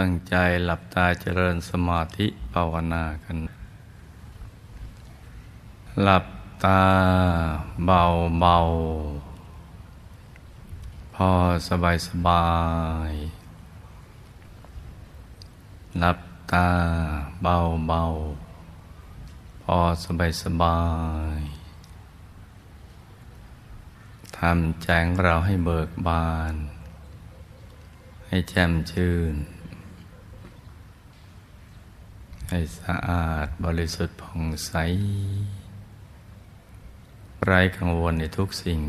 ตั้งใจหลับตาเจริญสมาธิภาวนากัน หลับตาเบาเบาพอสบายสบาย หลับตาเบาเบาพอสบายสบายทำแจงเราให้เบิกบาน ให้แจ่มชื่น ให้สะอาดบริสุทธิ์ผ่องใส ไร้กังวลในทุกสิ่ง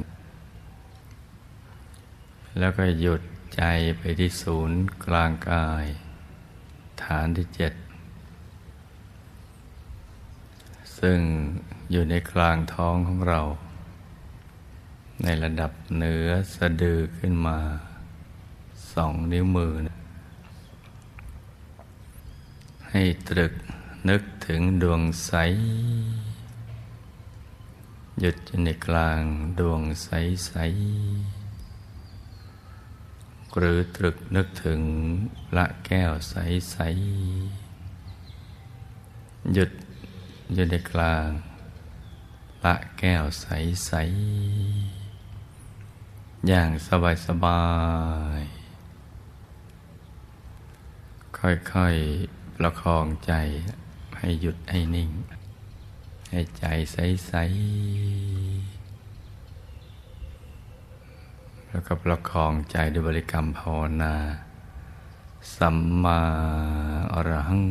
แล้วก็หยุดใจไปที่ศูนย์กลางกาย ฐานที่เจ็ด ซึ่งอยู่ในกลางท้องของเรา ในระดับเหนือสะดือขึ้นมาสองนิ้วมือนะ ให้ตรึกนึกถึงดวงใส หยุดอยู่ในกลางดวงใสใส หรือตรึกนึกถึงละแก้วใสใส หยุดอยู่ในกลางละแก้วใสใส อย่างสบายสบาย ค่อยๆ ประคองใจให้หยุดให้นิ่ง ให้ใจใส ๆ แล้วก็ประคองใจด้วยบริกรรมภาวนา สัมมาอรหัง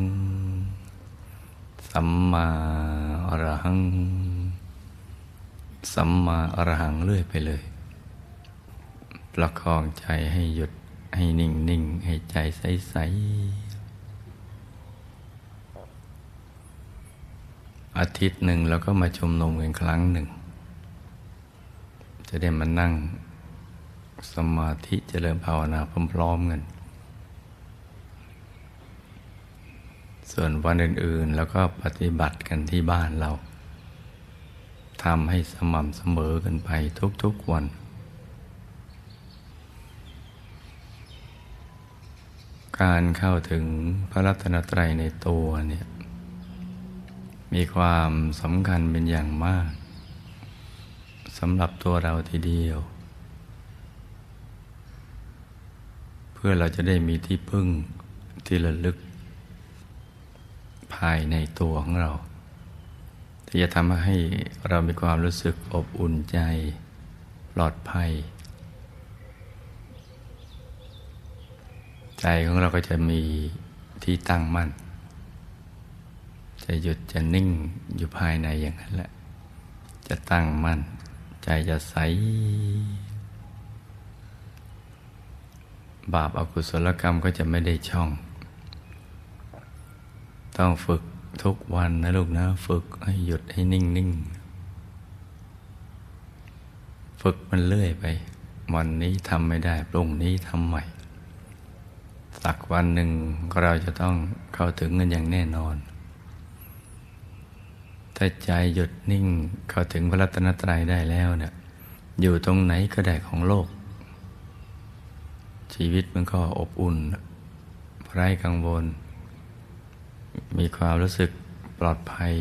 สัมมาอรหัง สัมมาอรหังเรื่อยไปเลย ประคองใจให้หยุดให้นิ่งนิ่งให้ใจใสใส อาทิตย์หนึ่งเราก็มาชุมนุมกันครั้งหนึ่ง จะได้มานั่งสมาธิเจริญภาวนาพร้อมๆกัน ส่วนวันอื่น ๆ แล้วก็ปฏิบัติกันที่บ้านเราทำให้สม่ำเสมอกันไปทุก ๆ วัน การเข้าถึงพระรัตนตรัยในตัวเนี่ย มีความสำคัญเป็นอย่างมากสำหรับตัวเราทีเดียว เพื่อเราจะได้มีที่พึ่งที่ระลึก ภายในตัวของเรา ที่จะทำให้เรามีความรู้สึกอบอุ่นใจ ปลอดภัย ใจของเราก็จะมีที่ตั้งมั่น จะหยุดจะนิ่งอยู่ภายในอย่างนั้นแหละ จะตั้งมั่น ใจจะใส บาปอากุศลกรรมก็จะไม่ได้ช่อง ต้องฝึกทุกวันนะลูกนะ ฝึกให้หยุดให้นิ่งนิ่งฝึกมันเรื่อยไป วันนี้ทำไม่ได้พรุ่งนี้ทำใหม่ สักวันหนึ่งเราจะต้องเข้าถึงกันอย่างแน่นอน ถ้าใจหยุดนิ่งเข้าถึงพระรัตนตรัยได้แล้วเนี่ยอยู่ตรงไหนก็ได้ของโลก ชีวิตมันก็อบอุ่นไร้กังวล มีความรู้สึกปลอดภัย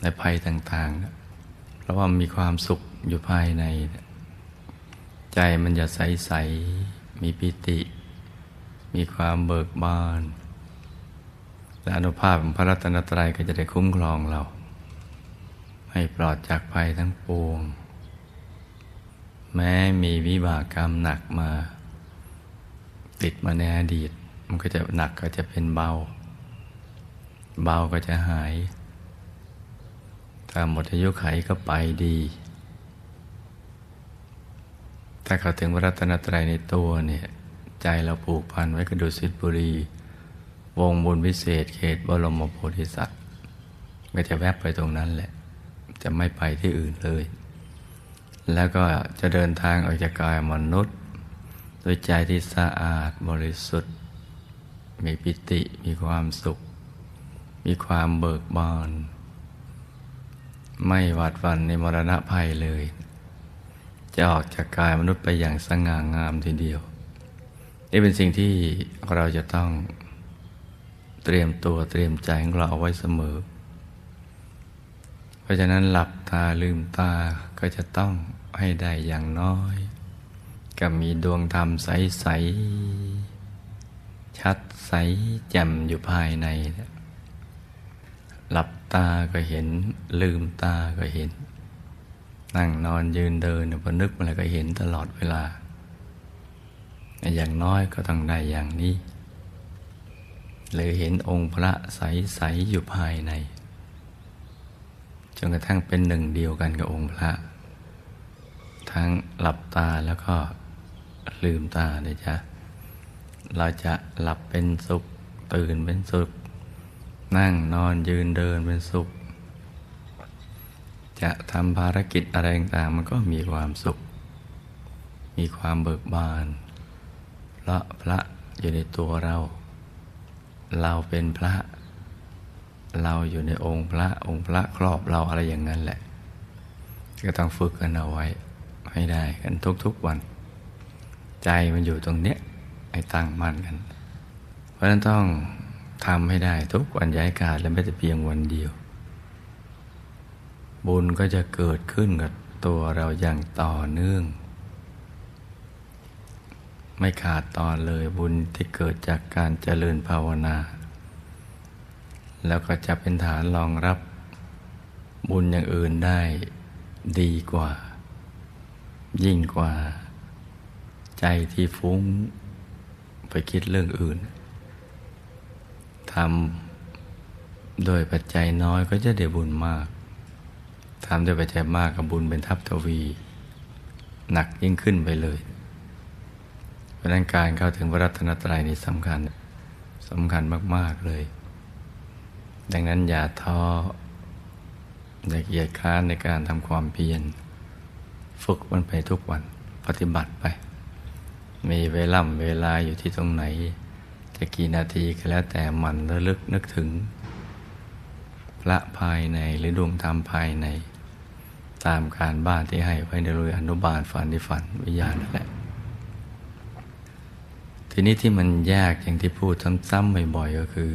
ในภัยต่างๆ เพราะว่ามีความสุขอยู่ภายใน ใจมันจะใส ๆ มีปิติ มีความเบิกบาน และอนุภาพของพระรัตนตรัยก็จะได้คุ้มครองเรา ให้ปลอดจากภัยทั้งปวง แม้มีวิบากกรรมหนักมา ติดมาในอดีต มันก็จะหนักก็จะเป็นเบา เบาก็จะหาย ถ้าหมดอายุไขก็ไปดี ถ้าเขาถึงพระรัตนตรัยในตัวเนี่ย ใจเราผูกพันไว้กับดุสิตบุรี วงบุญวิเศษเขตบรมโพธิสัตว์ก็จะแวบไปตรงนั้นแหละ จะไม่ไปที่อื่นเลย แล้วก็จะเดินทางออกจากกายมนุษย์ โดยใจที่สะอาดบริสุทธิ์ มีปิติมีความสุข มีความเบิกบานไม่หวาดวันในมรณะภัยเลย จะออกจากกายมนุษย์ไปอย่างสง่างามทีเดียว นี่เป็นสิ่งที่เราจะต้องเตรียมตัวเตรียมใจของเราเอาไว้เสมอ ราะฉะนั้นหลับตาลืมตาก็จะต้องให้ได้อย่างน้อย ก็มีดวงธรรมใส ๆ ชัดใสแจ่มอยู่ภายใน หลับตาก็เห็น ลืมตาก็เห็น นั่งนอนยืนเดินพอนึกอะไรก็เห็นตลอดเวลา อย่างน้อยก็ต้องได้อย่างนี้ หรือเห็นองค์พระใส ๆ อยู่ภายใน จนกระทั่งเป็นหนึ่งเดียวกันกับองค์พระ ทั้งหลับตาแล้วก็ลืมตาเลยจ้ะเราจะหลับเป็นสุข ตื่นเป็นสุข นั่งนอนยืนเดินเป็นสุข จะทำภารกิจอะไรต่างๆมันก็มีความสุข มีความเบิกบานเพราะพระอยู่ในตัวเรา เราเป็นพระ เราอยู่ในองค์พระองค์พระครอบเราอะไรอย่างนั้นแหละ ก็ต้องฝึกกันเอาไว้ให้ได้กันทุกๆวัน ใจมันอยู่ตรงเนี้ยให้ตั้งมั่นกัน เพราะฉะนั้นต้องทำให้ได้ทุกวันย้ายกาดและไม่แต่เพียงวันเดียว บุญก็จะเกิดขึ้นกับตัวเราอย่างต่อเนื่อง ไม่ขาดตอนเลยบุญที่เกิดจากการเจริญภาวนา แล้วก็จะเป็นฐานรองรับบุญอย่างอื่นได้ดีกว่า ยิ่งกว่า ใจที่ฟุ้งไปคิดเรื่องอื่นทำโดยปัจจัยน้อยก็จะได้บุญมากทำโดยปัจจัยมากกับบุญเป็นทัพทวี หนักยิ่งขึ้นไปเลยเพราะนั้นการเข้าถึงพระรัตนตรัยนี่สำคัญสำคัญมาก ๆ เลย ดังนั้นอย่าท้ออย่าเกียจค้านในการทำความเพียร ฝึกมันไปทุกวันปฏิบัติไป มีเวล่ำเวลาอยู่ที่ตรงไหน จะกี่นาทีก็แล้วแต่มันระลึกนึกถึง พระภายในหรือดวงธรรมภายใน ตามการบ้านที่ให้ไว้ในโรงอนุบาลฝันที่ฝันวิญญาณนั่นแหละทีนี้ที่มันยากอย่างที่พูดซ้ำๆบ่อยๆก็คือ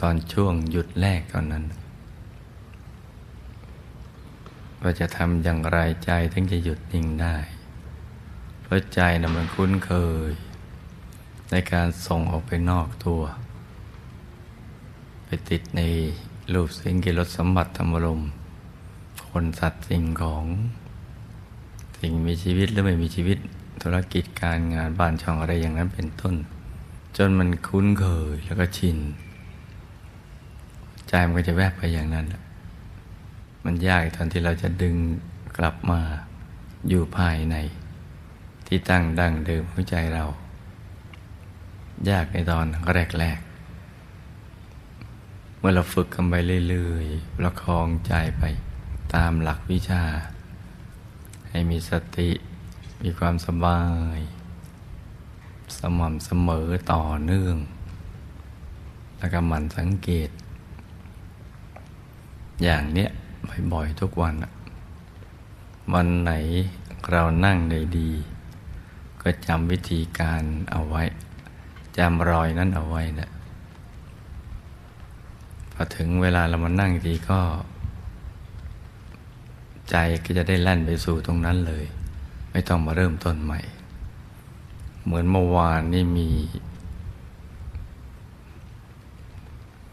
ตอนช่วงหยุดแรกตอนนั้น ว่าจะทำอย่างไรใจถึงจะหยุดนิ่งได้ เพราะใจนะมันคุ้นเคย ในการส่งออกไปนอกตัว ไปติดในรูปสิ่งกิรสสมบัติธรรมรมคนสัตว์สิ่งของสิ่งมีชีวิตหรือไม่มีชีวิตธุรกิจการงานบ้านช่องอะไรอย่างนั้นเป็นต้น จนมันคุ้นเคยแล้วก็ชิน ใจมันก็จะแวบไปอย่างนั้น มันยากตอนที่เราจะดึงกลับมาอยู่ภายใน ที่ตั้งดั้งเดิมของใจเรา ยากในตอนแรกๆ เมื่อเราฝึกกันไปเรื่อยๆประคองใจไปตามหลักวิชา ให้มีสติมีความสบาย สม่ำเสมอต่อเนื่อง แล้วก็หมั่นสังเกต อย่างเนี้ยบ่อยๆทุกวันวันไหนเรานั่งได้ดี ก็จำวิธีการเอาไว้จำรอยนั้นเอาไว้นะพอถึงเวลาเรามานั่งทีก็ ใจก็จะได้แล่นไปสู่ตรงนั้นเลย ไม่ต้องมาเริ่มต้นใหม่ เหมือนเมื่อวานนี่มี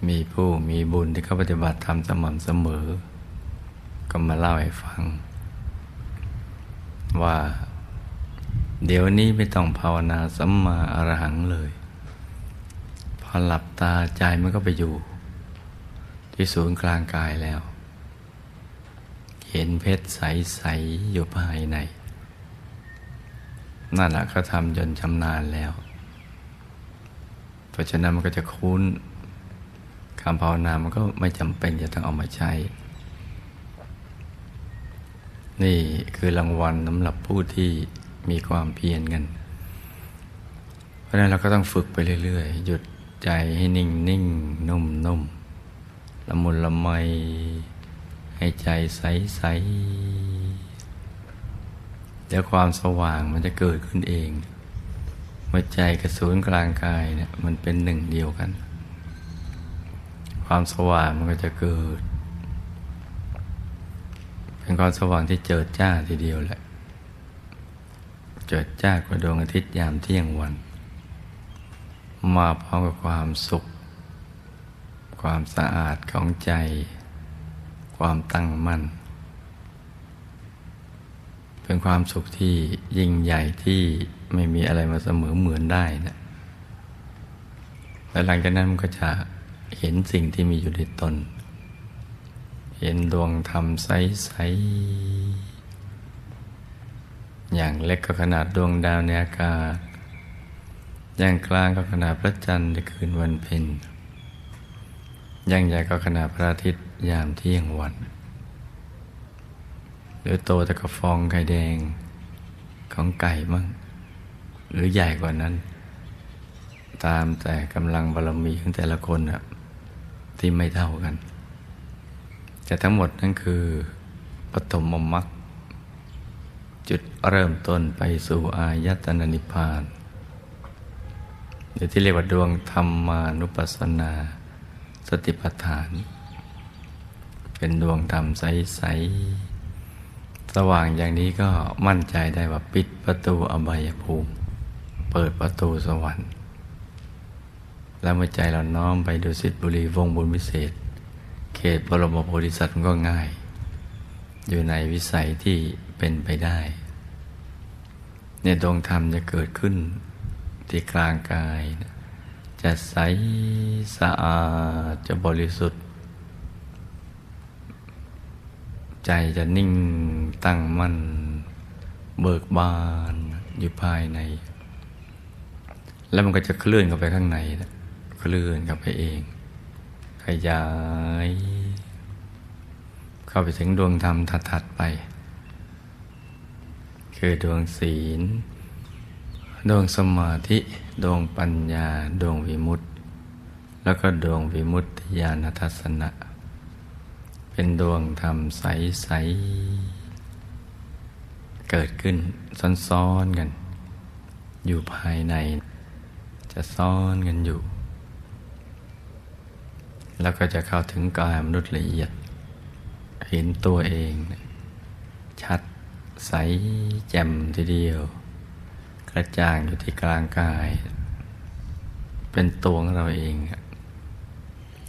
มีผู้มีบุญที่เขาปฏิบัติธรรมสม่ำเสมอ ก็มาเล่าให้ฟัง ว่า เดี๋ยวนี้ไม่ต้องภาวนาสัมมาอรหังเลย พอหลับตาใจมันก็ไปอยู่ ที่ศูนย์กลางกายแล้ว เห็นเพชรใส ๆ อยู่ภายในนั่นแหละเขาทำจนชำนาญแล้ว เพราะฉะนั้นมันก็จะคุ้น คำภาวนามันก็ไม่จำเป็นจะต้องเอามาใช้ นี่คือรางวัลสำหรับผู้ที่มีความเพียรกัน เพราะนั้นเราก็ต้องฝึกไปเรื่อยๆ หยุดใจให้นิ่งนิ่งนุ่มนุ่มละมุนละไม ให้ใจใสใสเดี๋ยวความสว่างมันจะเกิดขึ้นเองหัวใจกับศูนย์กลางกายเนี่ยมันเป็นหนึ่งเดียวกัน ความสว่างมันก็จะเกิด เป็นความสว่างที่เจิดจ้าทีเดียวแหละ เจิดจ้ากว่าดวงอาทิตย์ยามเที่ยงวัน มาพร้อมกับความสุข ความสะอาดของใจ ความตั้งมั่น เป็นความสุขที่ยิ่งใหญ่ที่ไม่มีอะไรมาเสมอเหมือนได้นะแล้วหลังจากนั้นมันก็จะ เห็นสิ่งที่มีอยู่ในตน เห็นดวงธรรมใส ๆ อย่างเล็กก็ขนาดดวงดาวในอากาศ อย่างกลางก็ขนาดพระจันทร์ในคืนวันเพ็ญอย่างใหญ่ก็ขนาดพระอาทิตย์ยามเที่ยงวัน หรือโตแต่กระฟองไข่แดงของไก่มั่ง หรือใหญ่กว่านั้น ตามแต่กำลังบารมีของแต่ละคนอะ ที่ไม่เท่ากัน แต่ทั้งหมดนั่นคือปฐมมรรคจุดเริ่มต้นไปสู่อายตนะนิพพานหรือที่เรียกว่าดวงธรรมานุปัสสนา สติปัฏฐาน เป็นดวงธรรมใส ๆ สว่างอย่างนี้ก็มั่นใจได้ว่าปิดประตูอบายภูมิ เปิดประตูสวรรค์ แล้วเมื่อใจเราน้อมไปดูสิทธิบุรีวงบุญวิเศษ เขตบรมโพธิสัตว์มันก็ง่าย อยู่ในวิสัยที่เป็นไปได้เนี่ยดวงธรรมจะเกิดขึ้นที่กลางกาย จะใสสะอาดจะบริสุทธิ์ ใจจะนิ่งตั้งมั่น เบิกบานอยู่ภายใน แล้วมันก็จะเคลื่อนเข้าไปข้างในนะ เคลื่อนเข้าไปเอง ขยาย เข้าไปถึงดวงธรรมถัดๆไป คือดวงศีล ดวงสมาธิ ดวงปัญญา ดวงวิมุตติ แล้วก็ดวงวิมุตติญาณทัศนะ เป็นดวงธรรมใส ๆ เกิดขึ้นซ้อน ๆ กัน อยู่ภายในจะซ้อนกันอยู่ แล้วก็จะเข้าถึงกายมนุษย์ละเอียด เห็นตัวเอง ชัดใสแจ่มทีเดียว กระจ่างอยู่ที่กลางกาย เป็นตัวของเราเอง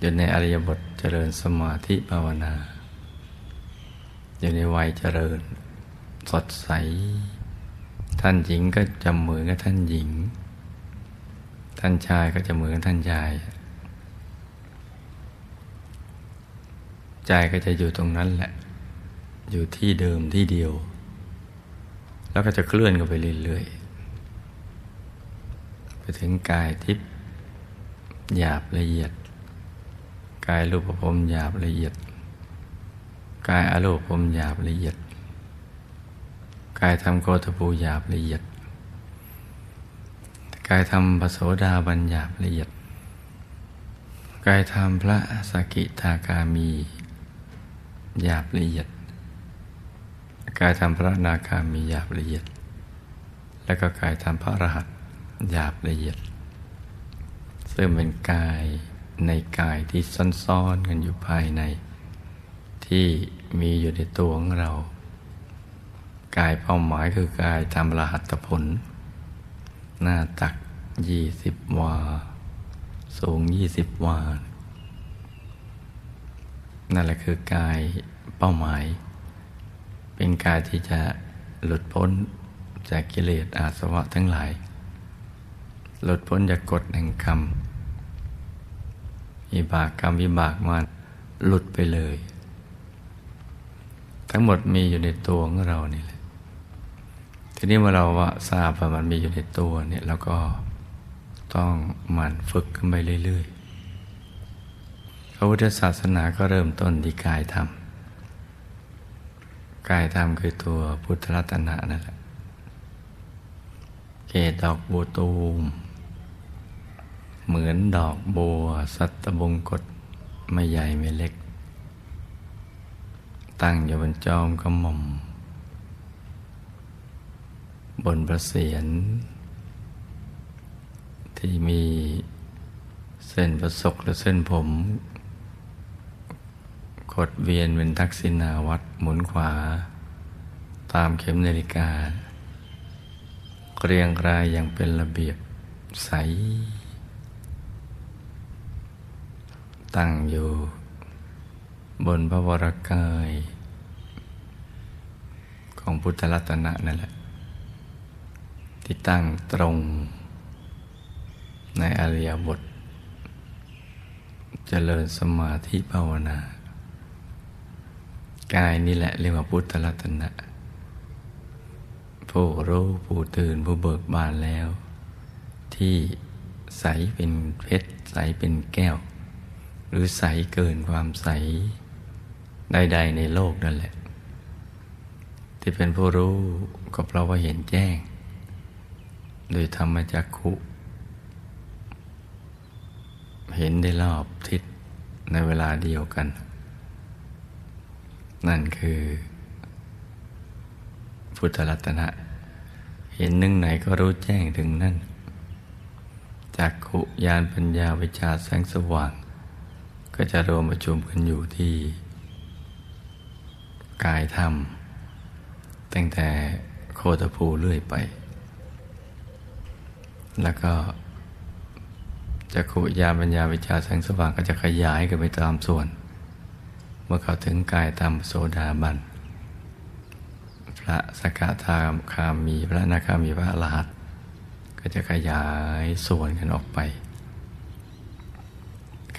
อยู่ในอริยบทเจริญสมาธิภาวนา อยู่ในวัยเจริญ สดใส ท่านหญิงก็จะเหมือนกับท่านหญิง ท่านชายก็จะเหมือนกับท่านชาย ใจก็จะอยู่ตรงนั้นแหละ อยู่ที่เดิมที่เดียว แล้วก็จะเคลื่อนกันไปเรื่อยๆ ไปถึงกายทิพย์หยาบละเอียด กายรูปภพหยาบละเอียด กายอรูปภพหยาบละเอียด กายทำโคตภูหยาบละเอียด กายทำปโสดาบัญหยาบละเอียดกายทำพระสกิทาคามี หยาบละเอียดกายทำพระนาคามีหยาบละเอียด แล้วก็กายทำพระอรหันต์หยาบละเอียด ซึ่งเป็นกายในกายที่ซ่อนๆกันอยู่ภายใน ที่มีอยู่ในตัวของเรา กายเป้าหมายคือกายทำรหัตผล หน้าตักยี่สิบวา สูงยี่สิบวา นั่นแหละคือกายเป้าหมาย เป็นกายที่จะหลุดพ้นจากกิเลสอาสวะทั้งหลาย หลุดพ้นจากกฎแห่งกรรมวิบากกรรมวิบากมันหลุดไปเลย ทั้งหมดมีอยู่ในตัวของเรานี่แหละทีนี้เมื่อเราว่าทราบว่ามันมีอยู่ในตัวเนี่ยเราก็ต้องหมั่นฝึกขึ้นไปเรื่อยๆ พระพุทธศาสนาก็เริ่มต้นที่กายธรรม กายธรรมคือตัวพุทธรัตนะนั่นแหละ เกศดอกบัวตูม เหมือนดอกบัว สัตบงกฎไม่ใหญ่ไม่เล็ก ตั้งอยู่บนจอมกระหม่อม บนประเสียน ที่มีเส้นประศกหรือเส้นผม กดเวียนเป็นทักษิณาวัดหมุนขวา ตามเข็มนาฬิกา เรียงรายอย่างเป็นระเบียบใส ตั้งอยู่บนพระวรกาย ของพุทธรัตนะนั่นแหละ ที่ตั้งตรงในอริยบทเจริญสมาธิภาวนา กายนี่แหละเรียกว่าพุทธรัตนะผู้รู้ผู้ตื่นผู้เบิกบานแล้ว ที่ใสเป็นเพชรใสเป็นแก้ว หรือใสเกินความใสใดๆในโลกนั่นแหละ ที่เป็นผู้รู้ก็เพราะว่าเห็นแจ้ง โดยธรรมจักขุ เห็นได้รอบทิศในเวลาเดียวกัน นั่นคือ พุทธรัตนะ เห็นหนึ่งไหนก็รู้แจ้งถึงนั่นจากขุยานปัญญาวิชาแสงสว่าง ก็จะรวมประชุมกันอยู่ที่ กายธรรม ตั้งแต่โคตภูเรื่อยไป แล้วก็จะขุยานปัญญาวิชาแสงสว่างก็จะขยายกันไปตามส่วน เมื่อเขาถึงกายธรรมโสดาบัน พระสกทาคามีพระนาคามีพระอรหัตก็จะขยายส่วนกันออกไป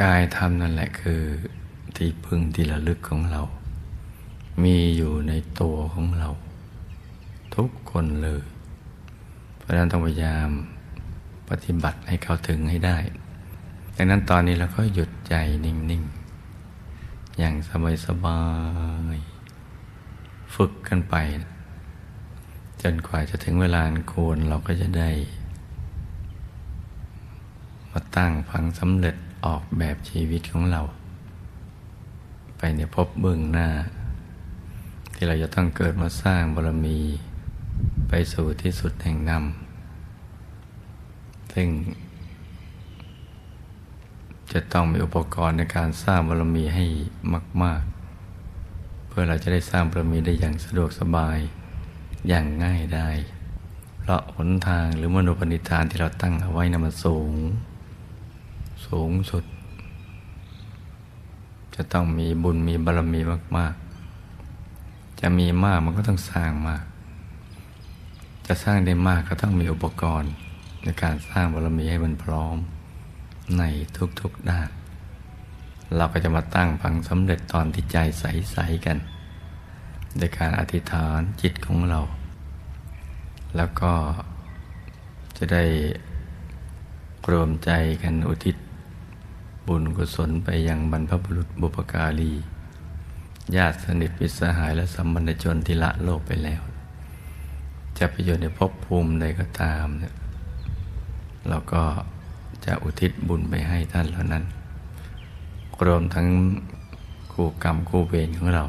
กายธรรมนั่นแหละคือที่พึ่งที่ระลึกของเรา มีอยู่ในตัวของเรา ทุกคนเลย เพราะฉะนั้นต้องพยายามปฏิบัติให้เขาถึงให้ได้ ดังนั้นตอนนี้เราก็หยุดใจนิ่ง ๆ อย่างสบายๆฝึกกันไป จนกว่าจะถึงเวลาควรเราก็จะได้ มาตั้งพังสำเร็จออกแบบชีวิตของเรา ไปในพบเบื้องหน้า ที่เราจะต้องเกิดมาสร้างบารมี ไปสู่ที่สุดแห่งนำซึ่ง จะต้องมีอุปกรณ์ในการสร้างบารมีให้มาก ๆ เพื่อเราจะได้สร้างบารมีได้อย่างสะดวกสบายอย่างง่ายได้ เพราะหนทางหรือมโนปณิธานที่เราตั้งเอาไว้นะมันสูง สูงสุด จะต้องมีบุญมีบารมีมาก ๆ จะมีมากมันก็ต้องสร้างมาก จะสร้างได้มากก็ต้องมีอุปกรณ์ในการสร้างบารมีให้มันพร้อม ในทุกๆด้าน เราก็จะมาตั้งพังสำเร็จตอนที่ใจใส ๆ กันโดยการอธิษฐานจิตของเรา แล้วก็จะได้รวมใจกันอุทิศ บุญกุศลไปยังบรรพบุรุษบุปการีญาติสนิทมิตรสหายและสัมบัญชนที่ละโลกไปแล้ว จะไปอยู่ในภพภูมิใดก็ตามเนี่ยเราก็ จะอุทิศบุญไปให้ท่านเหล่านั้น รวมทั้งคู่กรรมคู่เวรของเรา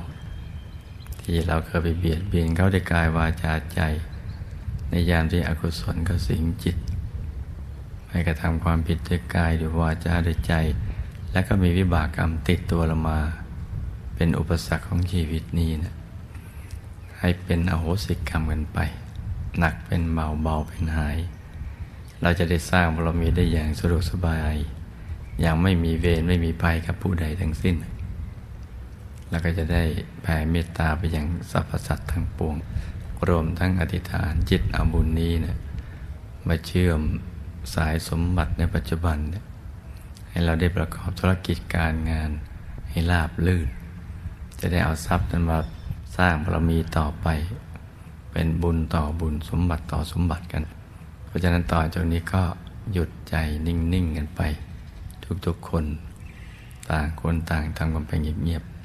ที่เราเคยไปเบียดเบียนเขาด้วยกายวาจาใจ ในยามที่อกุศลก็สิงจิตให้กระทำความผิดด้วยกายด้วยวาจาด้วยใจ และก็มีวิบากกรรมติดตัวเรามา เป็นอุปสรรคของชีวิตนี้นะให้เป็นอโหสิกรรมกันไป หนักเป็นเบาเบาเป็นหาย เราจะได้สร้างบารมีได้อย่างสะดวกสบาย อย่างไม่มีเวรไม่มีภัยกับผู้ใดทั้งสิ้น แล้วก็จะได้แผ่เมตตาไปยังสรรพสัตว์ทั้งปวง รวมทั้งอธิษฐานจิตอาบุญนี้เนะมาเชื่อมสายสมบัติในปัจจุบันเนี่ยให้เราได้ประกอบธุรกิจการงานให้ราบลื่น จะได้เอาทรัพย์นั้นมาสร้างบารมีต่อไป เป็นบุญต่อบุญสมบัติต่อสมบัติกัน ราะฉะนั้นต่อจากนี้ก็หยุดใจนิ่ง ๆ กันไป ทุกๆคน ต่างคนต่างทำกันไปเงียบๆ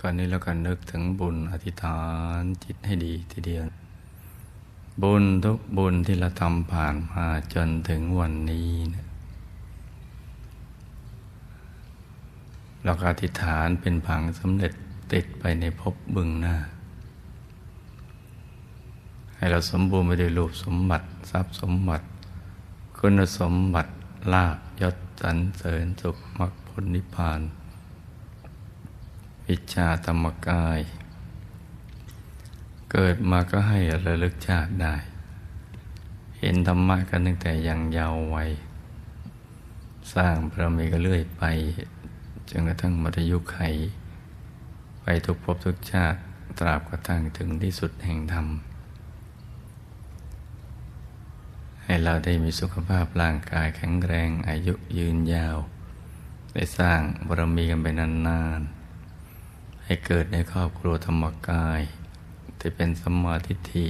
ก่อนนี้เราก็นึกถึงบุญอธิษฐานจิตให้ดีทีเดียว บุญทุกบุญที่เราทำผ่านมาจนถึงวันนี้เนี่ยเราก็อธิษฐานเป็นผังสำเร็จ ติดไปในภพบึงหน้า ให้เราสมบูรณ์ไปด้วยรูปสมบัติ ทรัพย์สมบัติ คุณสมบัติลาบยศสรรเสริญสุขมรรคผลนิพพาน วิชาธรรมกาย เกิดมาก็ให้ระลึกชาติได้ เห็นธรรมะกันตั้งแต่ยังเยาว์วัยสร้างพระมีก็เรื่อยไปจนกระทั่งมัธยุคไข ไปทุกภพทุกชาติตราบกระทั่งถึงที่สุดแห่งธรรม ให้เราได้มีสุขภาพร่างกายแข็งแรงอายุยืนยาว ได้สร้างบารมีกันไปนานๆ ให้เกิดในครอบครัวธรรมกายที่เป็นสมมาทิฏฐิ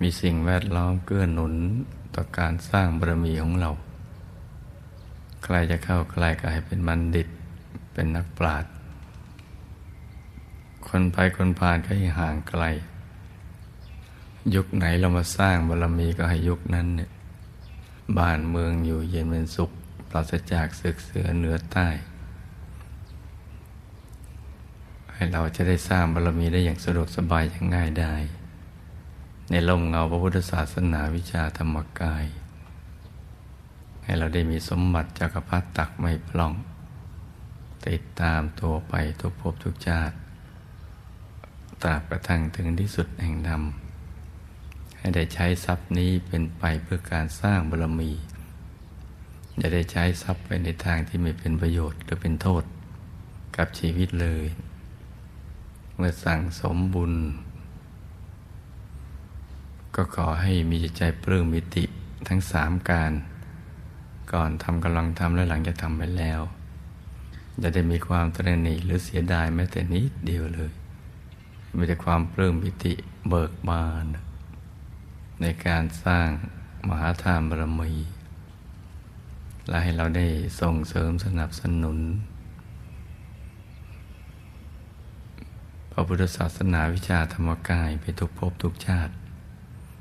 มีสิ่งแวดล้อมเกื้อหนุนต่อการสร้างบารมีของเรา ใครจะเข้าใกล้ก็ให้เป็นบัณฑิต เป็นนักปราชญ์ คนไปคนผ่านก็ให้ห่างไกล ยุคไหนเรามาสร้างบารมีก็ให้ยุคนั้นเนี่ยบ้านเมืองอยู่เย็นเป็นสุขปราศจากศึกเสือเหนือใต้ ให้เราจะได้สร้างบารมีได้อย่างสะดวกสบายอย่างง่ายได้ ในร่มเงาพระพุทธศาสนาวิชาธรรมกาย ให้เราได้มีสมบัติจักรพรรดิตักไม่พล่อง ติดตามตัวไปทุกภพทุกชาติ ตราบกระทั่งถึงที่สุดแห่งธรรมให้ได้ใช้ทรัพย์นี้เป็นไปเพื่อการสร้างบารมี อย่าได้ใช้ทรัพย์ไปในทางที่ไม่เป็นประโยชน์หรือเป็นโทษกับชีวิตเลย เมื่อสั่งสมบุญ ก็ขอให้มีจิตใจปลื้มมิติทั้งสามการ ก่อนทำกำลังทำและหลังจะทำไปแล้ว จะได้มีความตระหนี่หรือเสียดายแม้แต่นิดเดียวเลย มีแต่ความปลื้มปิติเบิกบาน ในการสร้างมหาทานบารมี และให้เราได้ส่งเสริมสนับสนุน พระพุทธศาสนาวิชาธรรมกายไปทุกภพทุกชาติ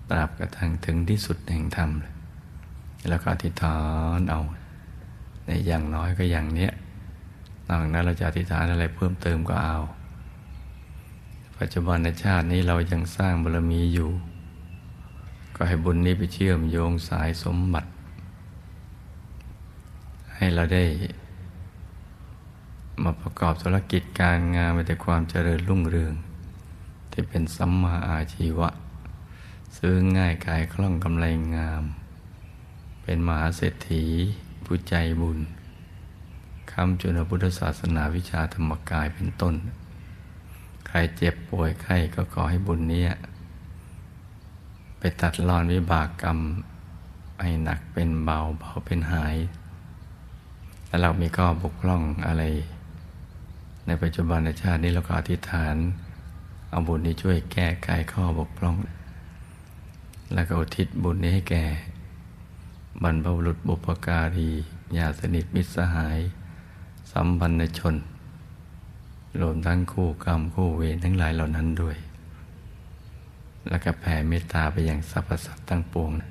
ตราบกระทั่งถึงที่สุดแห่งธรรมเลยแล้วก็อธิษฐานเอา ในอย่างน้อยก็อย่างเนี้ยนอกนั้นเราจะอธิษฐานอะไรเพิ่มเติมก็เอา ปัจจุบันในชาตินี้เรายังสร้างบารมีอยู่ ก็ให้บุญนี้ไปเชื่อมโยงสายสมบัติ ให้เราได้ มาประกอบธุรกิจการงานไปแต่ความเจริญรุ่งเรือง ที่เป็นสัมมาอาชีวะ ซื้อง่ายขายคล่องกำไรงาม เป็นมหาเศรษฐีผู้ใจบุญคำจุนพุทธศาสนาวิชาธรรมกายเป็นต้น ใครเจ็บป่วยไข้ก็ขอให้บุญนี้ไปตัดรอนวิบากกรรมให้หนักเป็นเบาเบาเป็นหาย แล้วเรามีข้อบกพร่องอะไร ในปัจจุบันในชาตินี้เราก็อธิษฐานเอาบุญนี้ช่วยแก้ไขข้อบกพร่อง แล้วก็อุทิศบุญนี้ให้แก่บรรพบุรุษบุพการีญาติสนิทมิตรสหาย สัมพันธชน รวมทั้งคู่กรรมคู่เวรทั้งหลายเหล่านั้นด้วย แล้วก็แผ่เมตตาไปยังสรรพสัตว์ทั้งปวงนะ